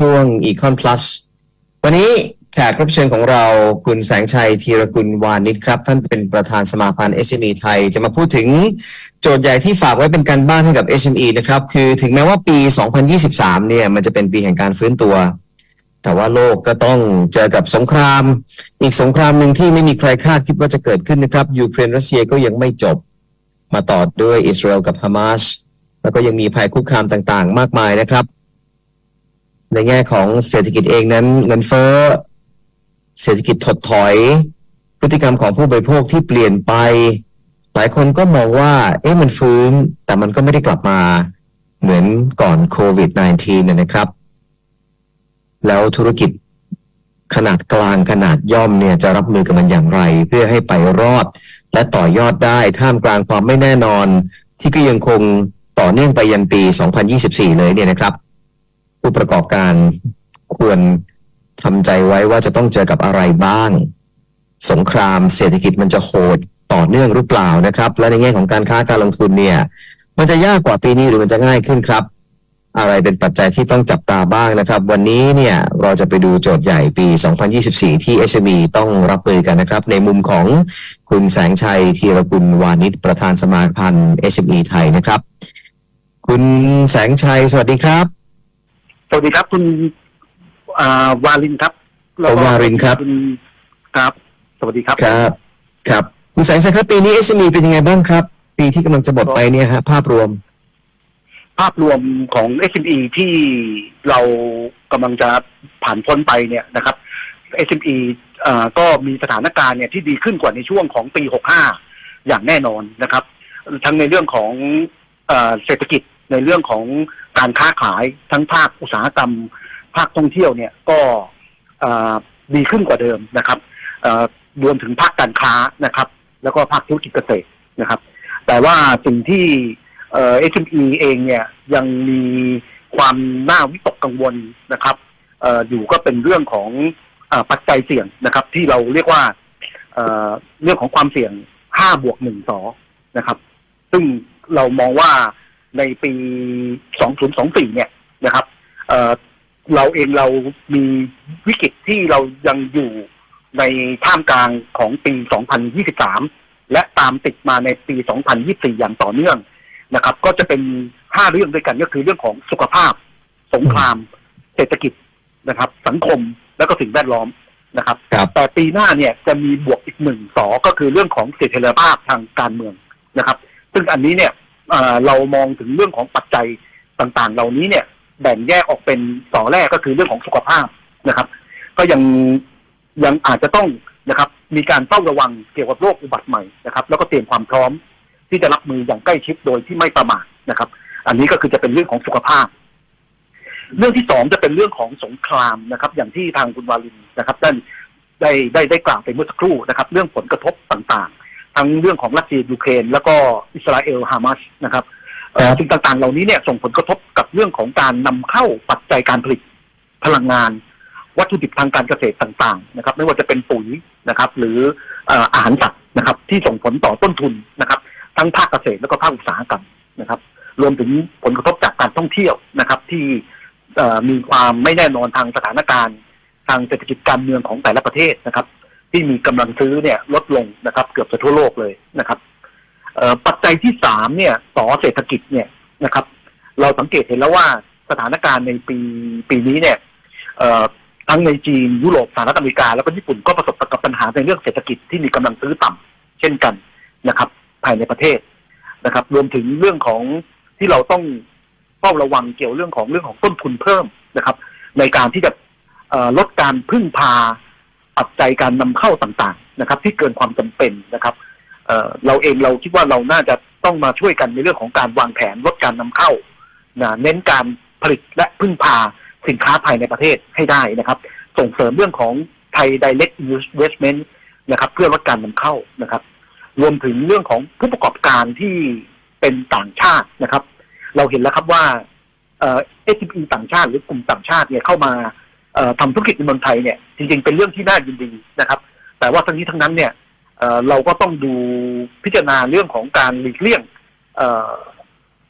ช่วง Econ Plus วันนี้แขกรับเชิญของเราคุณแสงชัยธีรกุลวานิชครับ ท่านเป็นประธานสมาพันธ์ SME ไทย จะมาพูดถึงโจทย์ใหญ่ที่ฝากไว้เป็นการบ้านให้กับ SME นะครับ คือถึงแม้ว่าปี 2023 เนี่ย มันจะเป็นปีแห่งการฟื้นตัว แต่ว่าโลกก็ต้องเจอกับสงคราม อีกสงครามหนึ่งที่ไม่มีใครคาดคิดว่าจะเกิดขึ้นนะครับยูเครนรัสเซียก็ยังไม่จบ มาต่อด้วยอิสราเอลกับฮามาสแล้วก็ยังมีภัยคุกคามต่างๆ มากมายนะครับ ในแง่ของเศรษฐกิจเองนั้นเงินเฟ้อเศรษฐกิจถดถอย พฤติกรรมของผู้บริโภคที่เปลี่ยนไป หลายคนก็มองว่า เอ๊ะมันฟื้น แต่มันก็ไม่ได้กลับมาเหมือนก่อนโควิด -19 นะนะครับ แล้วธุรกิจขนาดกลางขนาดย่อมเนี่ยจะรับมือกับมันอย่างไร เพื่อให้ไปรอด และต่อยอดได้ท่ามกลางความไม่แน่นอน ที่ก็ยังคงต่อเนื่องไปยันปี 2024 เลยเนี่ยนะครับ ผู้ประกอบการควรทำใจไว้ว่าจะต้องเจอกับอะไรบ้าง สงครามเศรษฐกิจมันจะโหดต่อเนื่องหรือเปล่านะครับ และในแง่ของการค้าการลงทุนเนี่ยมันจะยากกว่าปีนี้หรือมันจะง่ายขึ้นครับ อะไรเป็นปัจจัยที่ต้องจับตาบ้างนะครับ วันนี้เนี่ยเราจะไปดูโจทย์ใหญ่ปี 2024 ที่ SME ต้องรับมือกันนะครับ ในมุมของคุณแสงชัยธีรกุลวานิชประธานสมาพันธ์ SME ไทยนะครับ คุณแสงชัยสวัสดีครับ วัสดีครับคุณอ่าวารินครับโอวารินครับณครับ สวัสดีครับครับ ครับคุณแสงชัยครับปีนี้ SME เป็นยังไงบ้างครับ ปีที่กำลังจะหมดไปเนี่ยฮะภาพรวม ภาพรวมของ SME ที่เรากำลังจะผ่านพ้นไปเนี่ยนะครับ SME อ่าก็มีสถานการณ์เนี่ยที่ดีขึ้นกว่าในช่วงของปี 65 อย่างแน่นอนนะครับ ทั้งในเรื่องของเอ่อเศรษฐกิจในเรื่องของ การค้าขายทั้งภาคอุตสาหกรรม ภาคท่องเที่ยวเนี่ยก็ดีขึ้นกว่าเดิมนะครับรวมถึงภาคการค้านะครับ แล้วก็ภาคธุรกิจเกษตรนะครับ แต่ว่าสิ่งที่เอ่อ SME เองเนี่ยยังมีความน่าวิตกกังวลนะครับอออยู่ก็เป็นเรื่องของอปัจจัยเสี่ยงนะครับ ที่เราเรียกว่าเเรื่องของความเสี่ยง5บวก1สอนะครับ ซึ่งเรามองว่า ในปี 2024 เนี่ยนะครับเอ่อเราเองเรามีวิกฤตที่เรายังอยู่ในท่ามกลางของปี 2023 และตามติดมาในปี 2024 อย่างต่อเนื่องนะครับ ก็จะเป็น5เรื่องด้วยกันก็คือเรื่องของสุขภาพ สงคราม เศรษฐกิจนะครับ สังคมและก็สิ่งแวดล้อมนะครับครับแต่ปีหน้าเนี่ยจะมีบวกอีกหนึ่งสอก็คือเรื่องของเสถียรภาพทางการเมืองนะครับ ซึ่งอันนี้เนี่ย เรามองถึงเรื่องของปัจจัยต่างๆ เหล่านี้เนี่ยแบ่งแยกออกเป็นสอแรกก็คือเรื่องของสุขภาพนะครับ ก็ยังยังอาจจะต้องนะครับ มีการเฝ้าระวังเกี่ยวกับโรคอุบัติใหม่นะครับ แล้วก็เตรียมความพร้อมที่จะรับมืออย่างใกล้ชิดโดยที่ไม่ประมาทนะครับ อันนี้ก็คือจะเป็นเรื่องของสุขภาพ เรื่องที่สองจะเป็นเรื่องของสงครามนะครับ อย่างที่ทางคุณวาลินนะครับได้ได้ได้ได้กล่าวไปเมื่อสักครู่นะครับ เรื่องผลกระทบต่างๆ ทั้งเรื่องของรัสเซียยูเครน แล้วก็อิสราเอลฮามาสนะครับเอ่อครับสิ่งต่างๆ เหล่านี้เนี่ยส่งผลกระทบกับเรื่องของการนำเข้าปัจจัยการผลิตพลังงาน วัตถุดิบทางการเกษตรต่างๆ นะครับ ไม่ว่าจะเป็นปุ๋ยนะครับ หรือเอ่ออาหารสัตว์นะครับ ที่ส่งผลต่อต้นทุนนะครับ ทั้งภาคเกษตรแล้วก็ภาคอุตสาหกรรมนะครับ รวมถึงผลกระทบจากการท่องเที่ยวนะครับ ที่เอ่อมีความไม่แน่นอนทางสถานการณ์ ทางเศรษฐกิจการเมืองของแต่ละประเทศนะครับ ที่มีกำลังซื้อเนี่ยลดลงนะครับ เกือบจะทั่วโลกเลยนะครับปัจจัยที่สามเนี่ยต่อเศรษฐกิจเนี่ยนะครับ เราสังเกตเห็นแล้วว่าสถานการณ์ในปีปีนี้เนี่ยทั้งในจีนยุโรปสหรัฐอเมริกา แล้วก็ญี่ปุ่นก็ประสบกับปัญหาในเรื่องเศรษฐกิจที่มีกำลังซื้อต่ำเช่นกันนะครับ ภายในประเทศนะครับ รวมถึงเรื่องของที่เราต้องเฝ้าระวังเกี่ยวเรื่องของเรื่องของต้นทุนเพิ่มนะครับ ในการที่จะลดการพึ่งพา ปัจจัยการนำเข้าต่างๆนะครับ ที่เกินความจำเป็นนะครับเเราเองเราคิดว่าเราน่าจะต้องมาช่วยกันในเรื่องของการวางแผนลดการนำเข้านะเน้นการผลิตและพึ่งพาสินค้าภายในประเทศให้ได้นะครับ ส่งเสริมเรื่องของไทย direct investment นะครับ เพื่อลดการนำเข้านะครับ รวมถึงเรื่องของผู้ประกอบการที่เป็นต่างชาตินะครับ เราเห็นแล้วครับว่าเอ่อ SME ต่างชาติหรือกลุ่มต่างชาติเนี่ยเข้ามา ทำธุรกิจในเมืองไทยเนี่ยจริงๆเป็นเรื่องที่น่ายินดีนะครับ แต่ว่าทั้งนี้ทั้งนั้นเนี่ยเเราก็ต้องดูพิจารณาเรื่องของการหลีกเลี่ยง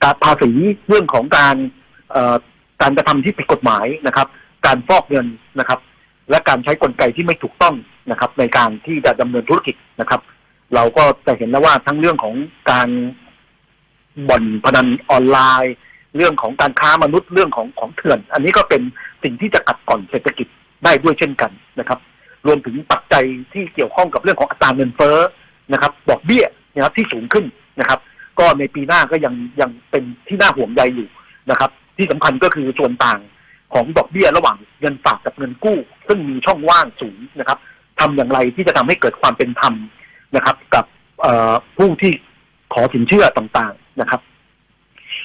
การภาษีเรื่องของการการกระทำที่ผิดกฎหมายนะครับ การฟอกเงินนะครับ และการใช้กลไกที่ไม่ถูกต้องนะครับ ในการที่จะดำเนินธุรกิจนะครับ เราก็จะเห็นแล้วว่าทั้งเรื่องของการบ่อนพนันออนไลน์ เรื่องของการค้ามนุษย์เรื่องของของเถื่อน อันนี้ก็เป็นสิ่งที่จะกัดก่อนเศรษฐกิจได้ด้วยเช่นกันนะครับ รวมถึงปัจจัยที่เกี่ยวข้องกับเรื่องของอัตราเงินเฟ้อนะครับดอกเบี้ยนะครับที่สูงขึ้นนะครับ ก็ในปีหน้าก็ยังยังเป็นที่น่าห่วงใยอยู่นะครับ ที่สำคัญก็คือส่วนต่างของดอกเบี้ยระหว่างเงินฝากกับเงินกู้ ซึ่งมีช่องว่างสูงนะครับทำอย่างไรที่จะทำให้เกิดความเป็นธรรมนะครับ กับผู้ที่ขอสินเชื่อต่างๆนะครับ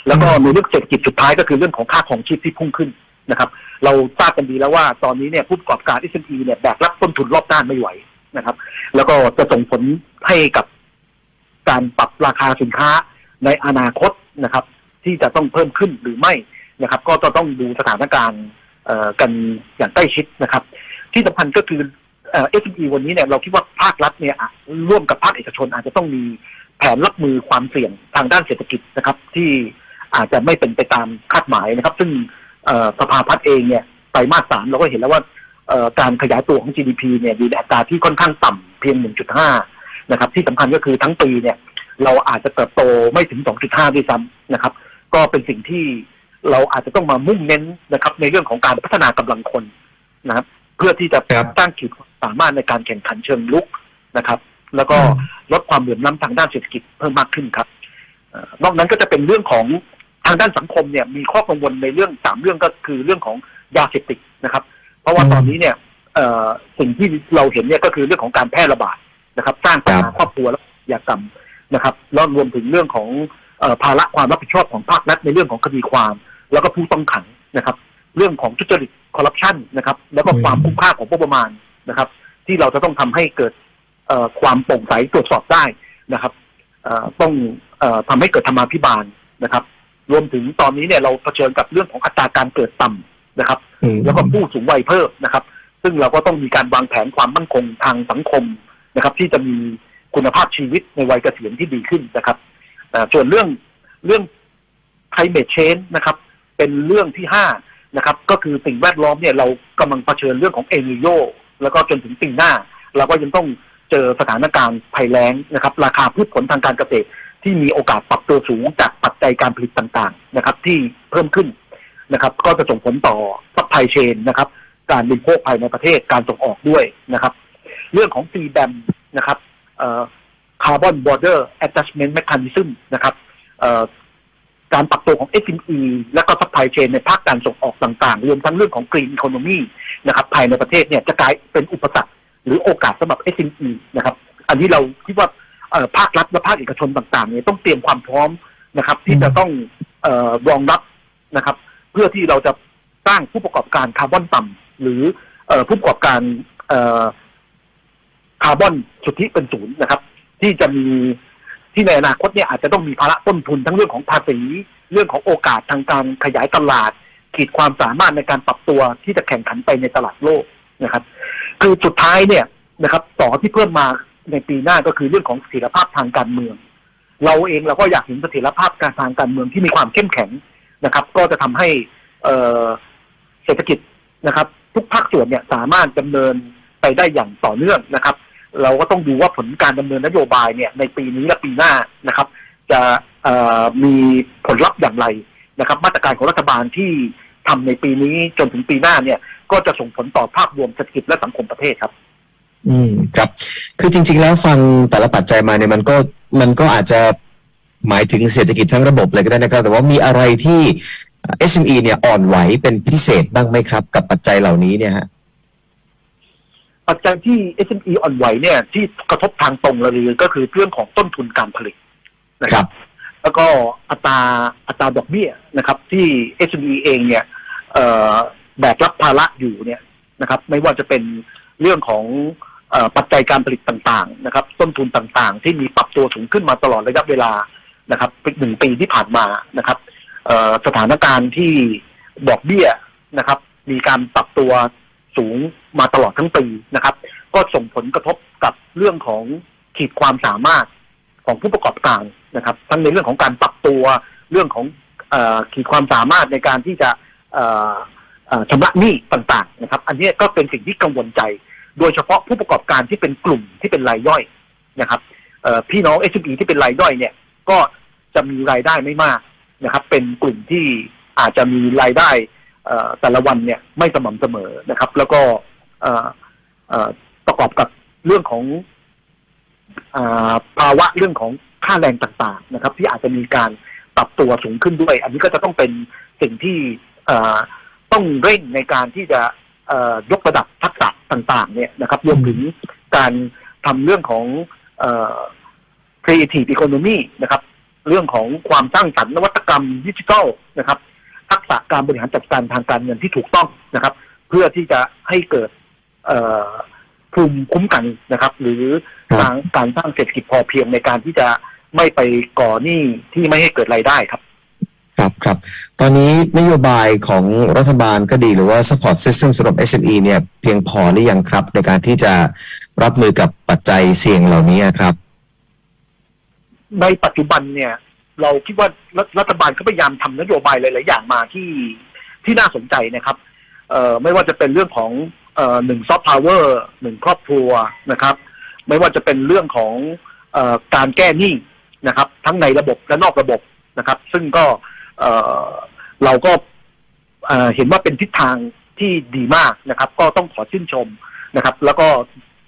แล้วก็ในเรื่องเศรษฐกิจสุดท้ายก็คือเรื่องของค่าของชีพที่พุ่งขึ้นนะครับ เราทราบกันดีแล้วว่าตอนนี้เนี่ยผู้ประกอบการ SME เนี่ยแบกรับต้นทุนรอบด้านไม่ไหวนะครับ แล้วก็จะส่งผลให้กับการปรับราคาสินค้าในอนาคตนะครับ ที่จะต้องเพิ่มขึ้นหรือไม่นะครับ ก็จะต้องดูสถานการณ์เอ่อกันอย่างใกล้ชิดนะครับ ที่สำคัญก็คือเอ่อ SME วันนี้เนี่ยเราคิดว่าภาครัฐเนี่ยร่วมกับภาคเอกชนอาจจะต้องมีแผนรับมือความเสี่ยงทางด้านเศรษฐกิจนะครับ ที่ อาจจะไม่เป็นไปตามคาดหมายนะครับ ซึ่งเอ่อสภาพัฒน์เองเนี่ยไตรมาสสามเราก็เห็นแล้วว่าเอ่อการขยายตัวของ GDP เนี่ยอยู่ในอัตราที่ค่อนข้างต่ำเพียง 1.5 นะครับ ที่สำคัญก็คือทั้งปีเนี่ย เราอาจจะเติบโตไม่ถึง 2.5 ด้วยซ้ำนะครับ ก็เป็นสิ่งที่เราอาจจะต้องมามุ่งเน้นนะครับ ในเรื่องของการพัฒนากำลังคนนะครับ เพื่อที่จะครับสร้างขีดความสามารถในการแข่งขันเชิงลุกนะครับ แล้วก็ลดความเหลื่อมล้ำทางด้านเศรษฐกิจเพิ่มมากขึ้นครับเอ่อนอกนั้นก็จะเป็นเรื่องของทางด้านสังคมเนี่ยมีข้อกังวลในเรื่องสามเรื่องก็คือเรื่องของยาเสพติดนะครับ เพราะว่าอืมตอนนี้เนี่ยเอ่อสิ่งที่เราเห็นเนี่ยก็คือเรื่องของการแพร่ระบาดนะครับ สร้างปัญหาครอบครัวและอาชญากรรมนะครับแล้วรวมถึงเรื่องของเออภาระความรับผิดชอบของภาครัฐในเรื่องของคดีความ แล้วก็ผู้ต้องขังนะครับ เรื่องของทุจริตคอร์รัปชันนะครับ แล้วก็ความคุ้มค่าของงบประมาณนะครับ ที่เราจะต้องทำให้เกิดเอ่อความโปร่งใสตรวจสอบได้นะครับเอ่อต้องเอ่อทำให้เกิดธรรมาภิบาลนะครับ รวมถึงตอนนี้เนี่ยเราเผชิญกับเรื่องของอัตราการเกิดต่ำนะครับอืมแล้วก็ผู้สูงวัยเพิ่มนะครับ ซึ่งเราก็ต้องมีการวางแผนความมั่นคงทางสังคมนะครับ ที่จะมีคุณภาพชีวิตในวัยเกษียณที่ดีขึ้นนะครับเอ่อส่วนเรื่องเรื่อง climate change นะครับ เป็นเรื่องที่ห้านะครับ ก็คือสิ่งแวดล้อมเนี่ยเรากำลังเผชิญเรื่องของเอนิโยแล้วก็จนถึงปีหน้า เราก็ยังต้องเจอสถานการณ์ภัยแล้งนะครับ ราคาพืชผลทางการเกษตร ที่มีโอกาสปรับตัวสูงจากปัจจัยการผลิตต่างๆนะครับ ที่เพิ่มขึ้นนะครับ ก็จะส่งผลต่อซัพพลายเชนนะครับ การบริโภคภายในประเทศการส่งออกด้วยนะครับ เรื่องของ c b a m นะครับคาร์บอนบอร์เดอร์แอดจัสเมนต์แมคานิซึมนะครับการปรับตัวของ SME และก็ซัพพลายเชนในภาคการส่งออกต่างๆ รวมทั้งเรื่องของ Green Economy นะครับ ภายในประเทศเนี่ยจะกลายเป็นอุปสรรค หรือโอกาสสำหรับ SME นะครับ อันนี้เราคิดว่า ภาครัฐและภาคเอกชนต่างๆเนี่ยต้องเตรียมความพร้อมนะครับ ที่จะต้องเอ่อรองรับนะครับ เพื่อที่เราจะสร้างผู้ประกอบการคาร์บอนต่ำหรือเอ่อผู้ประกอบการเอ่อคาร์บอนสุทธิเป็นศูนย์นะครับ ที่จะมีที่ในอนาคตเนี่ยอาจจะต้องมีภาระต้นทุนทั้งเรื่องของภาษีเรื่องของโอกาสทางการขยายตลาด ขีดความสามารถในการปรับตัวที่จะแข่งขันไปในตลาดโลกนะครับ คือสุดท้ายเนี่ยนะครับต่อที่เพิ่มมา ในปีหน้าก็คือเรื่องของเสถียรภาพทางการเมือง เราเองเราก็อยากเห็นเสถียรภาพการทางการเมืองที่มีความเข้มแข็งนะครับ ก็จะทำให้เศรษฐกิจนะครับ ทุกภาคส่วนเนี่ยสามารถดำเนินไปได้อย่างต่อเนื่องนะครับ เราก็ต้องดูว่าผลการดำเนินนโยบายเนี่ยในปีนี้และปีหน้านะครับ จะมีผลลัพธ์อย่างไรนะครับ มาตรการของรัฐบาลที่ทำในปีนี้จนถึงปีหน้าเนี่ย ก็จะส่งผลต่อภาพรวมเศรษฐกิจและสังคมประเทศครับ อืมครับ คือจริง ๆ แล้วฟังแต่ละปัจจัยมาเนี่ยมันก็มันก็อาจจะหมายถึงเศรษฐกิจทั้งระบบเลยก็ได้นะครับ แต่ว่ามีอะไรที่ SME เนี่ยอ่อนไหวเป็นพิเศษบ้างไหมครับ กับปัจจัยเหล่านี้เนี่ยฮะปัจจัยที่ SME อ่อนไหวเนี่ยที่กระทบทางตรงเลยก็คือเรื่องของต้นทุนการผลิตนะคครัรับบแล้วก็อัตราอัตราดอกเบี้ยนะครับ ที่ SME เองเนี่ยเอ่อแบกรับภาระอยู่เนี่ยนะครับ ไม่ว่าจะเป็นเรื่องของเอ่อ ปัจจัยการผลิตต่างๆนะครับ ต้นทุนต่างๆ ที่มีปรับตัวสูงขึ้นมาตลอดระยะเวลานะครับป็นหนึ่งปีที่ผ่านมานะครับสถานการณ์ที่ดอกเบี้ยนะครับ มีการปรับตัวสูงมาตลอดทั้งปีนะครับ ก็ส่งผลกระทบกับเรื่องของขีดความสามารถของผู้ประกอบการนะครับ ทั้งในเรื่องของการปรับตัวเรื่องของอขีดความสามารถในการที่จะชำระหนี้ต่างๆนะครับ อันนี้ก็เป็นสิ่งที่กังวลใจ โดยเฉพาะผู้ประกอบการที่เป็นกลุ่มที่เป็นรายย่อยนะครับพี่น้อง s อ e ที่เป็นรายย่อยเนี่ย ก็จะมีรายได้ไม่มากนะครับ เป็นกลุ่มที่อาจจะมีรายได้แต่ละวันเนี่ยไม่สม่ำเสมอนะครับ แล้วก็ประกอบกับเรื่องของอภาวะเรื่องของค่าแรงต่างๆนะครับ ที่อาจจะมีการปรับตัวสูงขึ้นด้วย อันนี้ก็จะต้องเป็นสิ่งที่ต้องเร่งในการที่จะยกระดับทักษะ ต่างๆ เนี่ยนะครับรวมถึงการทำเรื่องของเอ่อ creative economy นะครับ เรื่องของความสร้างสรรค์นวัตกรรมดิจิทัลนะครับทักษะการบริหารจัดการทางการเงินที่ถูกต้องนะครับ เพื่อที่จะให้เกิดเอ่อภูมิคุ้มกันนะครับ หรือการการสร้างเศรษฐกิจพอเพียงในการที่จะไม่ไปก่อหนี้ที่ไม่ให้เกิดรายได้ครับ ครับครับตอนนี้นโยบายของรัฐบาลก็ดีหรือว่า support system สำหรับ SME เนี่ยเพียงพอหรือยังครับ ในการที่จะรับมือกับปัจจัยเสี่ยงเหล่านี้ครับ ในปัจจุบันเนี่ย เราคิดว่ารัฐบาลก็พยายามทำนโยบายหลาย ๆ อย่างมาที่ที่น่าสนใจนะครับเอ่อไม่ว่าจะเป็นเรื่องของเอ่อหนึ่งซอฟต์พาวเวอร์หนึ่งครอบครัวนะครับ ไม่ว่าจะเป็นเรื่องของเอ่อการแก้หนี้นะครับ ทั้งในระบบและนอกระบบนะครับ ซึ่งก็เอ่อเราก็เเห็นว่าเป็นทิศทางที่ดีมากนะครับ ก็ต้องขอชื่นชมนะครับ แล้วก็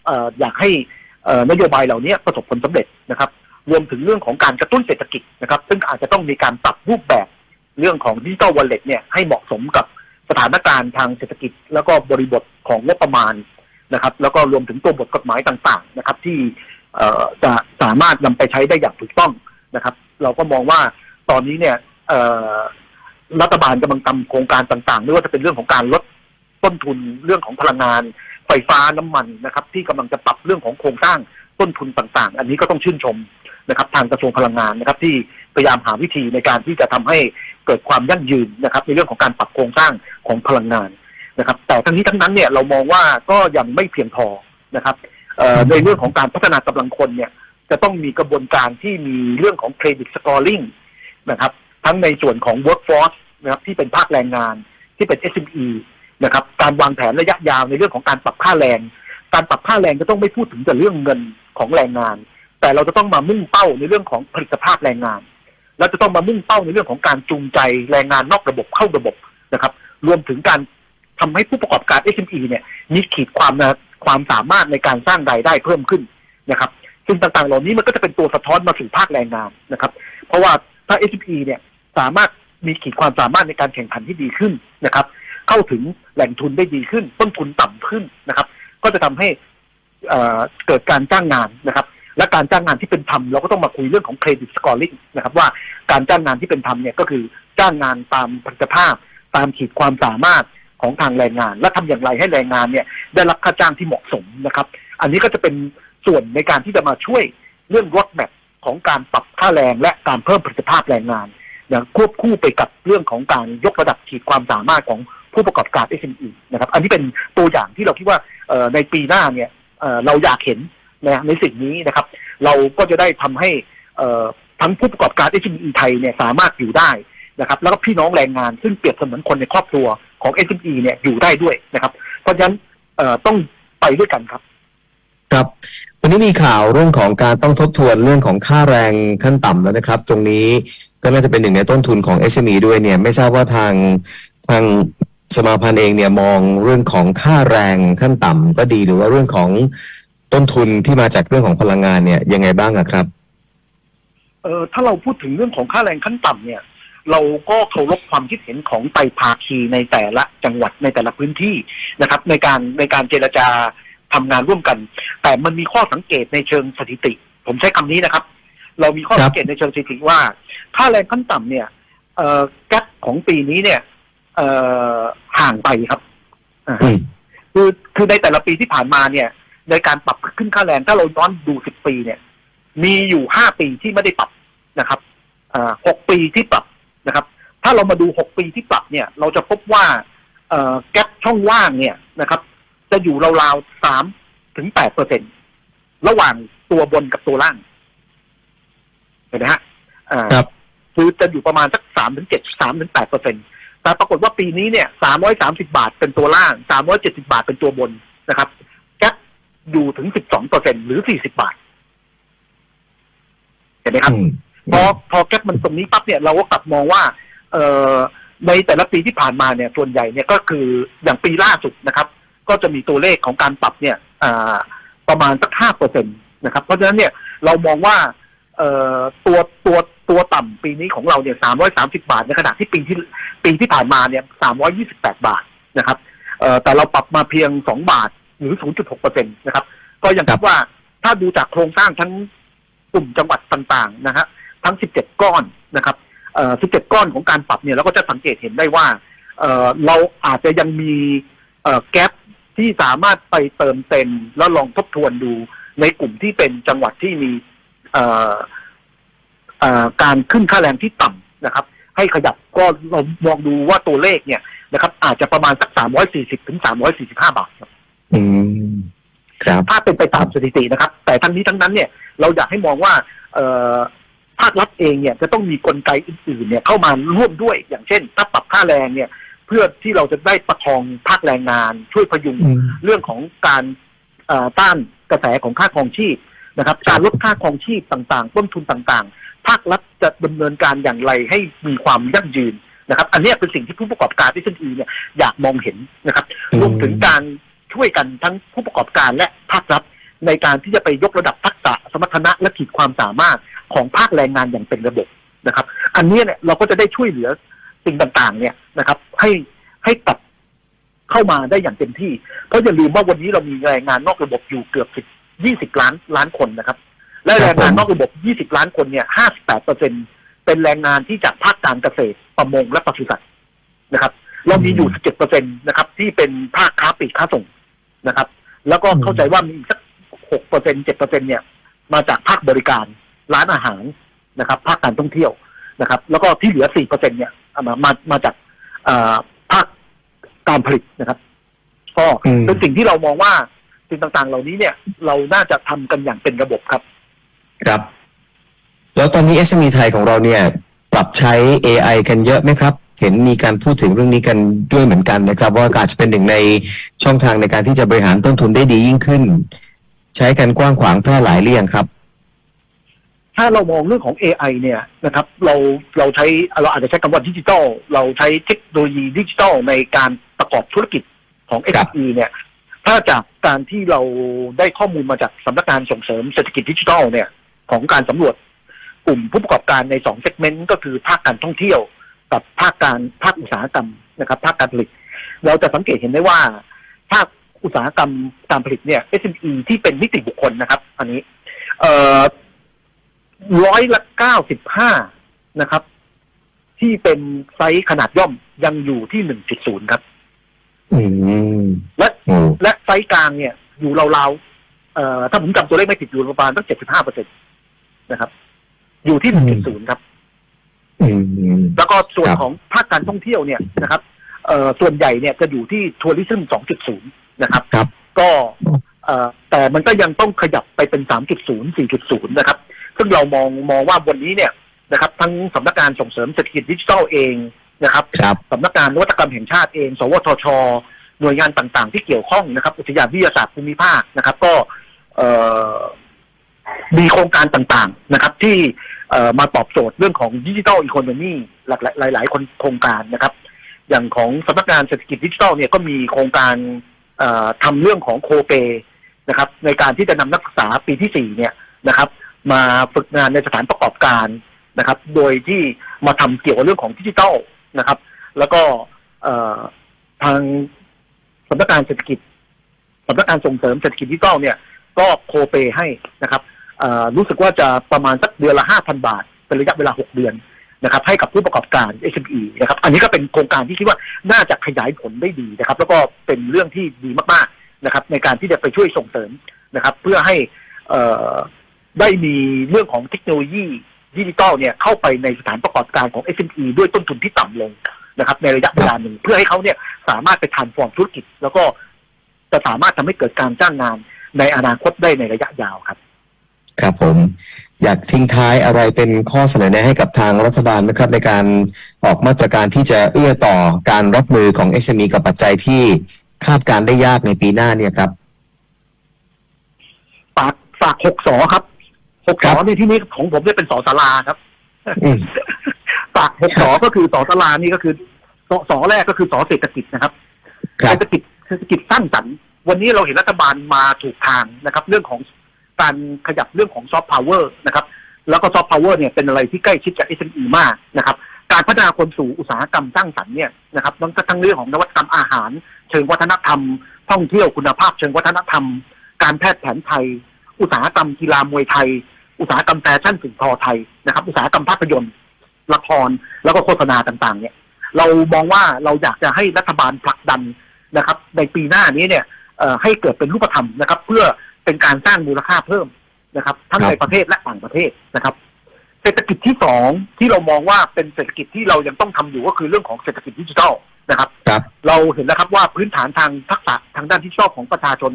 เอ่อยากให้นโยบายเหล่านี้ประสบผลสำเร็จนะครับ รวมถึงเรื่องของการกระตุ้นเศรษฐกิจนะครับ ซึ่งอาจจะต้องมีการปรับรูปแบบเรื่องของดิจิ t a ลวอลเล็ตเนี่ยให้เหมาะสมกับสถานการณ์ทางเศรษฐกิจ แล้วก็บริบทของงบประมาณนะครับ แล้วก็รวมถึงตัวบทกฎหมายต่างๆนะครับ ที่จะสามารถนำไปใช้ได้อย่างถูกต้องนะครับ เราก็มองว่าตอนนี้เนี่ย รัฐบาลกำลังทำโครงการต่างๆไม่ว่าจะเป็นเรื่องของการลดต้นทุนเรื่องของพลังงาน ไฟฟ้าน้ำมันนะครับ ที่กำลังจะปรับเรื่องของโครงสร้างต้นทุนต่างๆ อันนี้ก็ต้องชื่นชมนะครับ ทางกระทรวงพลังงานนะครับ ที่พยายามหาวิธีในการที่จะทำให้เกิดความยั่งยืนนะครับ ในเรื่องของการปรับโครงสร้างของพลังงานนะครับ แต่ทั้งนี้ทั้งนั้นเนี่ยเรามองว่าก็ยังไม่เพียงพอนะครับในเรื่องของการพัฒนากำลังคนเนี่ยจะต้องมีกระบวนการที่มีเรื่องของเครดิตสกอร์ลิงนะครับ ทั้งในส่วนของ workforce นะครับที่เป็นภาคแรงงานที่เป็น SME นะครับการวางแผนระยะยาวในเรื่องของการปรับค่าแรง การปรับค่าแรงจะต้องไม่พูดถึงแต่เรื่องเงินของแรงงาน แต่เราจะต้องมามุ่งเป้าในเรื่องของผลิตภาพแรงงานเราจะต้องมามุ่งเป้าในเรื่องของการจูงใจแรงงานนอกระบบเข้าระบบนะครับ รวมถึงการทำให้ผู้ประกอบการ SME เนี่ยมีขีดความนะความสามารถในการสร้างรายได้เพิ่มขึ้นนะครับ ซึ่งต่างๆ เหล่านี้มันก็จะเป็นตัวสะท้อนมาสู่ภาคแรงงานนะครับ เพราะว่าถ้า SME เนี่ย สามารถมีขีดความสามารถในการแข่งขันที่ดีขึ้นนะครับ เข้าถึงแหล่งทุนได้ดีขึ้น ต้นทุนต่ำขึ้นนะครับ ก็จะทำให้เกิดการจ้างงานนะครับ และการจ้างงานที่เป็นธรรมเราก็ต้องมาคุยเรื่องของเครดิตสกอร์ลิงนะครับ ว่าการจ้างงานที่เป็นธรรมเนี่ยก็คือจ้างงานตามผลิตภาพ ตามขีดความสามารถของทางแรงงาน และทำอย่างไรให้แรงงานเนี่ย ได้รับค่าจ้างที่เหมาะสมนะครับ อันนี้ก็จะเป็นส่วนในการที่จะมาช่วยเรื่องรถแมพของการปรับค่าแรงและการเพิ่มประสิทธิภาพแรงงาน อย่างควบคู่ไปกับเรื่องของการยกระดับขีดความสามารถของผู้ประกอบการ SME นะครับ อันนี้เป็นตัวอย่างที่เราคิดว่าในปีหน้าเนี่ยเราอยากเห็นนะในสิ่งนี้นะครับ เราก็จะได้ทำให้ทั้งผู้ประกอบการ SME ไทยเนี่ยสามารถอยู่ได้นะครับ แล้วก็พี่น้องแรงงานซึ่งเปรียบเสมือนคนในครอบครัวของ SME เนี่ยอยู่ได้ด้วยนะครับ เพราะฉะนั้นต้องไปด้วยกันครับ ครับ นี้มีข่าวเรื่องของการต้องทบทวนเรื่องของค่าแรงขั้นต่ำแล้วนะครับ ตรงนี้ก็น่าจะเป็นหนึ่งในต้นทุนของ SME ด้วยเนี่ย ไม่ทราบว่าทางทางสมาพันธ์เองเนี่ยมองเรื่องของค่าแรงขั้นต่ำก็ดีหรือว่าเรื่องของต้นทุนที่มาจากเรื่องของพลังงานเนี่ยยังไงบ้างอะครับ เออถ้าเราพูดถึงเรื่องของค่าแรงขั้นต่ำเนี่ย เราก็เคารพความคิดเห็นของไตรภาคีในแต่ละจังหวัดในแต่ละพื้นที่นะครับ ในการในการเจรจา ทำงานร่วมกัน แต่มันมีข้อสังเกตในเชิงสถิติ ผมใช้คำนี้นะครับ เรามีข้อครับสังเกตในเชิงสถิติว่า ค่าแรงขั้นต่ำเนี่ยเอ่อแกปของปีนี้เนี่ยเอ่อห่างไปครับอ่าอืมคือคือในแต่ละปีที่ผ่านมาเนี่ย ในการปรับขึ้นค่าแรงถ้าเราย้อนดูสิบปีเนี่ย มีอยู่ห้าปีที่ไม่ได้ปรับนะครับอ่าหกปีที่ปรับนะครับ ถ้าเรามาดูหกปีที่ปรับเนี่ย เราจะพบว่าเอ่อแกปช่องว่างเนี่ยนะครับ จะอยู่ราวๆสามถึงแปดเปอร์เซ็นระหว่างตัวบนกับตัวล่าง เห็นไหมฮะอ่าครับคือจะอยู่ประมาณสักสามถึงเจ็ดสามถึงแปดเปอร์เซ็นแต่ปรากฏว่าปีนี้เนี่ย330บาทเป็นตัวล่าง370บาทเป็นตัวบนนะครับแก๊ปอยู่ถึง12เปอร์เซ็นหรือ40บาท เห็นไหมครับอืมพอพอแก๊ปมันตรงนี้ปั๊บเนี่ยเราก็กลับมองว่า เอ่อในแต่ละปีที่ผ่านมาเนี่ยส่วนใหญ่เนี่ยก็คืออย่างปีล่าสุดนะครับ ก็จะมีตัวเลขของการปรับเนี่ยประมาณสักห้าเปอร์เซ็นตนะครับ เพราะฉะนั้นเนี่ยเรามองว่าตัวตัวตัวต่ำปีนี้ของเราเนี่ยสามร้อยสามสิบาทในขณะที่ปีที่ปีที่ผ่านมาเนี่ยสามร้อยี่สิบแปดบาทนะครับแต่เราปรับมาเพียงสองบาทหรือศูนย์จุดหกเปอร์เซ็นตนะครับ ก็ยังคิดว่าถ้าดูจากโครงสร้างทั้งกลุ่มจังหวัดต่างๆนะฮะทั้งสิบเจ็ดก้อนนะครับเอ่อ17ก้อนของการปรับเนี่ยเราก็จะสังเกตเห็นได้ว่าเราอาจจะยังมีแกลบ ที่สามารถไปเติมเต็มแล้วลองทบทวนดูในกลุ่มที่เป็นจังหวัดที่มีเอ่อเอ่อการขึ้นค่าแรงที่ต่ำนะครับ ให้ขยับก็เรามองดูว่าตัวเลขเนี่ยนะครับ อาจจะประมาณสัก340ถึง345บาทครับอืมครับถ้าเป็นไปตามสถิตินะครับ แต่ทั้งนี้ทั้งนั้นเนี่ยเราอยากให้มองว่าเอ่อภาครัฐเองเนี่ยจะต้องมีกลไกอื่นๆเนี่ยเข้ามาร่วมด้วยอย่างเช่นถ้าปรับค่าแรงเนี่ยเพื่อที่เราจะได้ประคองภาคแรงงาน ช่วยพยุงอืม เรื่องของการเอ่อต้านกระแสของค่าครองชีพนะครับ การลดค่าครองชีพต่างๆ ต้นทุนต่างๆ ภาครัฐจะดำเนินการอย่างไรให้มีความยั่งยืนนะครับ อันเนี้ยเป็นสิ่งที่ผู้ประกอบการที่เช่นอีเนี่ยอยากมองเห็นนะครับ อืม รวมถึงการช่วยกันทั้งผู้ประกอบการและภาครัฐ ในการที่จะไปยกระดับทักษะสมรรถนะและขีดความสามารถของภาคแรงงานอย่างเป็นระบบนะครับ อันเนี้ยเนี่ยเราก็จะได้ช่วยเหลือ สิ่งต่างๆ เนี่ยนะครับ ให้ให้กลับเข้ามาได้อย่างเต็มที่ เพราะอย่าลืมว่าวันนี้เรามีแรงงานนอกระบบอยู่เกือบสิบยี่สิบล้านล้านคนนะครับ และแรงงานนอกระบบยี่สิบล้านคนเนี่ยห้าสิบแปดเปอร์เซ็นเป็นแรงงานที่จากภาคการเกษตรประมงและปศุสัตว์นะครับ เรามีอยู่สิบเจ็ดเปอร์เซ็นนะครับ ที่เป็นภาคค้าปลีกค้าส่งนะครับ แล้วก็เข้าใจว่ามีอีกสักหกเปอร์เซ็นเจ็ดเปอร์เซ็นเนี่ย มาจากภาคบริการร้านอาหารนะครับ ภาคการท่องเที่ยวนะครับ แล้วก็ที่เหลือสี่เปอร์เซ็นเนี่ย มามามาจากอ่าภาคการผลิตนะครับ ก็อืมเป็นสิ่งที่เรามองว่าสิ่งต่างๆ เหล่านี้เนี่ย เราน่าจะทำกันอย่างเป็นระบบครับ ครับ แล้วตอนนี้ SME ไทยของเราเนี่ย ปรับใช้ AI กันเยอะไหมครับ เห็นมีการพูดถึงเรื่องนี้กันด้วยเหมือนกันนะครับ ว่าอาจจะเป็นหนึ่งในช่องทางในการที่จะบริหารต้นทุนได้ดียิ่งขึ้น ใช้กันกว้างขวางแพร่หลายหรือยังครับ ถ้าเรามองเรื่องของ AI เนี่ยนะครับเราเราใช้เราอาจจะใช้คำว่าดิจิทัลเราใช้เทคโนโลยีดิจิทัลในการประกอบธุรกิจของครับ SME เนี่ยถ้าจากการที่เราได้ข้อมูลมาจากสำนักงานส่งเสริมเศรษฐกิจดิจิทัลเนี่ยของการสำรวจกลุ่มผู้ประกอบการในสองเซกเมนต์ก็คือภาคการท่องเที่ยว กับภาคการภาคอุตสาหกรรมนะครับ ภาคการผลิต เราจะสังเกตเห็นได้ว่า ภาคอุตสาหกรรมการผลิตเนี่ย SME ที่เป็นนิติบุคคลนะครับ อันนี้ เอ่อ ร้อยละเก้าสิบห้านะครับ ที่เป็นไซส์ขนาดย่อมยังอยู่ที่หนึ่งจุดศูนย์ครับอืมและโอ้และไซส์กลางเนี่ย อยู่ราวๆเอ่อถ้าผมจำตัวเลขไม่ผิดอยู่ประมาณตั้งเจ็ดสิบห้าเปอร์เซ็นตนะครับ อยู่ที่หนึ่งจุดศูนย์ครับอืมแล้วก็ส่วนครับของภาคการท่องเที่ยวเนี่ยนะครับเอ่อส่วนใหญ่เนี่ยจะอยู่ที่ทัวริซึม2.0นะครับครับ ก็เอ่อแต่มันก็ยังต้องขยับไปเป็น3.0 4.0นะครับ ซึ่งเรามองมองว่าวันนี้เนี่ยนะครับทั้งสำนักงานส่งเสริมเศรษฐกิจดิจิทัลเองนะครับครับสำนักงานนวัตกรรมแห่งชาติเอง สวทช หน่วยงานต่างๆ ที่เกี่ยวข้องนะครับ อุทยานวิทยาศาสตร์ภูมิภาคนะครับ ก็เอ่อมีโครงการต่างๆนะครับ ที่เอ่อมาตอบโจทย์เรื่องของดิจิทัลอีโคโนมีหลากหลายหลายๆคนโครงการนะครับ อย่างของสำนักงานเศรษฐกิจดิจิทัลเนี่ยก็มีโครงการเอ่อทำเรื่องของโคเปนะครับ ในการที่จะนำนักศึกษาปีที่สี่เนี่ยนะครับ มาฝึกงานในสถานประกอบการนะครับ โดยที่มาทำเกี่ยวกับเรื่องของดิจิทัลนะครับ แล้วก็ทางสำนักงานเศรษฐกิจสำนักงานส่งเสริมเศรษฐกิจดิจิทัลเนี่ย ก็โคเปให้นะครับอ่อรู้สึกว่าจะประมาณสักเดือนละห้าพันบาท เป็นระยะเวลาหกเดือนนะครับ ให้กับผู้ประกอบการ SME นะครับ อันนี้ก็เป็นโครงการที่คิดว่าน่าจะขยายผลได้ดีนะครับ แล้วก็เป็นเรื่องที่ดีมากๆนะครับ ในการที่จะไปช่วยส่งเสริมนะครับ เพื่อให้อ่อ ได้มีเรื่องของเทคโนโลยีดิจิทัลเนี่ยเข้าไปในสถานประกอบการของ SME ด้วยต้นทุนที่ต่ำลงนะครับ ในระยะเวลาหนึ่งเพื่อให้เขาเนี่ยสามารถไปทานฟอร์มธุรกิจ แล้วก็จะสามารถทำให้เกิดการจ้างงานในอนาคตได้ในระยะยาวครับ ครับผม อยากทิ้งท้ายอะไรเป็นข้อเสนอแนะให้กับทางรัฐบาลไหมครับ ในการออกมาตรการที่จะเอื้อต่อการรับมือของ SME กับปัจจัยที่คาดการณ์ได้ยากในปีหน้าเนี่ยครับฝากฝากหกสอครับ หกครัสอบนี่ที่นี้ของผมเนี่ยเป็นสอสาราครับอืมฝากหกสอก็คือสอสารานี่ก็คือสสอแรกก็คือสอเศรษฐกิจนะครับครับเศรษฐกิจเศรษฐกิจสร้างสรรค์วันนี้เราเห็นรัฐบาลมาถูกทางนะครับ เรื่องของการขยับเรื่องของซอฟต์พาวเวอร์นะครับ แล้วก็ซอฟต์พาวเวอร์เนี่ยเป็นอะไรที่ใกล้ชิดกับ SME มากนะครับ การพัฒนาคนสู่อุตสาหกรรมสร้างสรรค์เนี่ยนะครับทั้งทั้งเรื่องของนวัตกรรมอาหาร เชิงวัฒนธรรม ท่องเที่ยวคุณภาพ เชิงวัฒนธรรม การแพทย์แผนไทย อุตสาหกรรมกีฬามวยไทย อุตสาหกรรมแฟชั่นสินทอไทยนะครับ อุตสาหกรรมภาพยนตร์ละครแล้วก็โฆษณาต่าง ๆ เนี่ย เรามองว่าเราอยากจะให้รัฐบาลผลักดันนะครับ ในปีหน้านี้เนี่ยเอ่อให้เกิดเป็นรูปธรรมนะครับ เพื่อเป็นการสร้างมูลค่าเพิ่มนะครับ ทั้งครับในประเทศและต่างประเทศนะครับ เศรษฐกิจที่สองที่เรามองว่าเป็นเศรษฐกิจที่เรายังต้องทำอยู่ก็คือเรื่องของเศรษฐกิจดิจิทัลนะครับครับเราเห็นแล้วครับว่าพื้นฐานทางทักษะทางด้านที่ชอบของประชาชน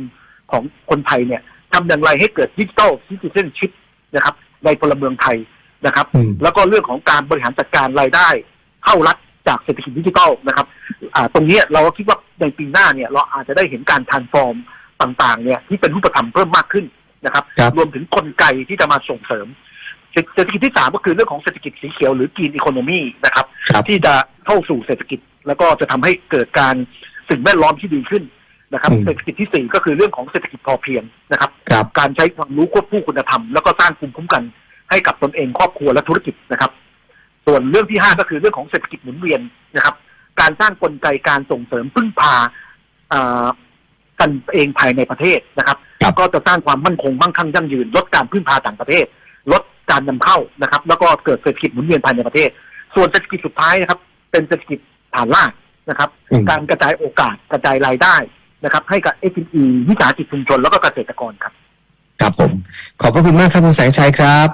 ของคนไทยเนี่ย ทำอย่างไรให้เกิดดิจิทัลซิติเซนชิพนะครับ ในพลเมืองไทยนะครับอืมแล้วก็เรื่องของการบริหารจัดการรายได้ เข้ารัฐจากเศรษฐกิจดิจิทัลนะครับอ่าตรงเนี้ยเราก็คิดว่าในปีหน้าเนี่ยเราอาจจะได้เห็นการทานฟอร์มต่างๆเนี่ยที่เป็นรูปธรรมเพิ่มมากขึ้นนะครับครับ รวมถึงกลไกที่จะมาส่งเสริมเศรษฐกิจที่สามก็คือเรื่องของเศรษฐกิจสีเขียวหรือกีนอีโคโนมีนะครับครับที่จะเข้าสู่เศรษฐกิจแล้วก็จะทำให้เกิดการสิ่งแวดล้อมที่ดีขึ้น นะครับอืมเศรษฐกิจที่สี่ก็คือเรื่องของเศรษฐกิจพอเพียงนะครับครับ การใช้ความรู้ควบคู่คุณธรรม แล้วก็สร้างภูมิคุ้มกันให้กับตนเองครอบครัวและธุรกิจนะครับ ส่วนเรื่องที่ห้าก็คือเรื่องของเศรษฐกิจหมุนเวียนนะครับ การสร้างกลไกการส่งเสริมพึ่งพาอ่ากันเองภายในประเทศนะครับครับก็จะสร้างความมั่นคงมั่งคั่งยั่งยืน ลดการพึ่งพาต่างประเทศ ลดการนำเข้านะครับ แล้วก็เกิดเศรษฐกิจหมุนเวียนภายในประเทศ ส่วนเศรษฐกิจสุดท้ายนะครับ เป็นเศรษฐกิจฐานรากนะครับอืมการกระจายโอกาสกระจายรายได้ นะครับ ให้กับ SME วิสาหกิจชุมชนแล้วก็เกษตรกรครับ ครับผม ขอบพระคุณมากครับคุณแสงชัยครับ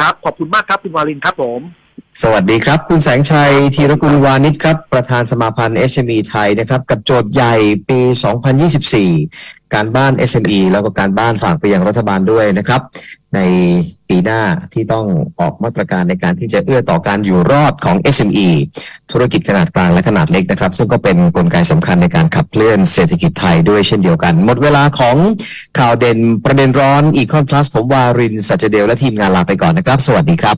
ครับ ขอบคุณมากครับคุณวารินครับผม สวัสดีครับ คุณแสงชัยธีรกุลวานิชครับ ประธานสมาพันธ์ SME ไทยนะครับ กับโจทย์ใหญ่ปี 2024 การบ้าน SME แล้วก็การบ้านฝากไปยังรัฐบาลด้วยนะครับ ในปีหน้าที่ต้องออกมาตรการในการที่จะเอื้อต่อการอยู่รอดของ SME ธุรกิจขนาดกลางและขนาดเล็กนะครับ ซึ่งก็เป็นนกลไกสำคัญในการขับเคลื่อนเศรษฐกิจไทยด้วยเช่นเดียวกัน หมดเวลาของข่าวเด่นประเด็นร้อนอีคอนพลัสผมวารินสัจเดลและทีมงานลาไปก่อนนะครับ สวัสดีครับ